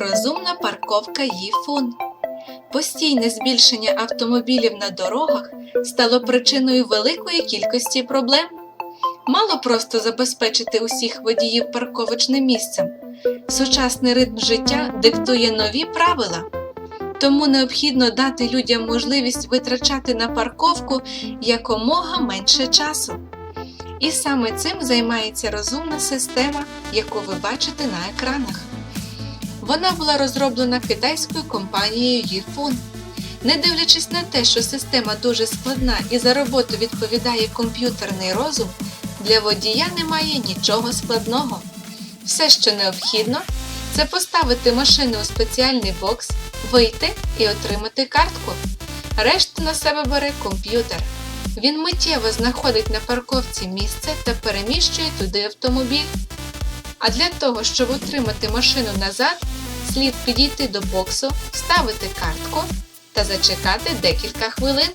Розумна парковка Їфун. Постійне збільшення автомобілів на дорогах стало причиною великої кількості проблем. Мало просто забезпечити усіх водіїв парковочним місцем. Сучасний ритм життя диктує нові правила. Тому необхідно дати людям можливість витрачати на парковку якомога менше часу. І саме цим займається розумна система, яку ви бачите на екранах. Вона була розроблена китайською компанією Yifun. Не дивлячись на те, що система дуже складна і за роботу відповідає комп'ютерний розум, для водія немає нічого складного. Все, що необхідно, це поставити машину у спеціальний бокс, вийти і отримати картку. Решту на себе бере комп'ютер. Він миттєво знаходить на парковці місце та переміщує туди автомобіль. А для того, щоб отримати машину назад, слід підійти до боксу, вставити картку та зачекати декілька хвилин.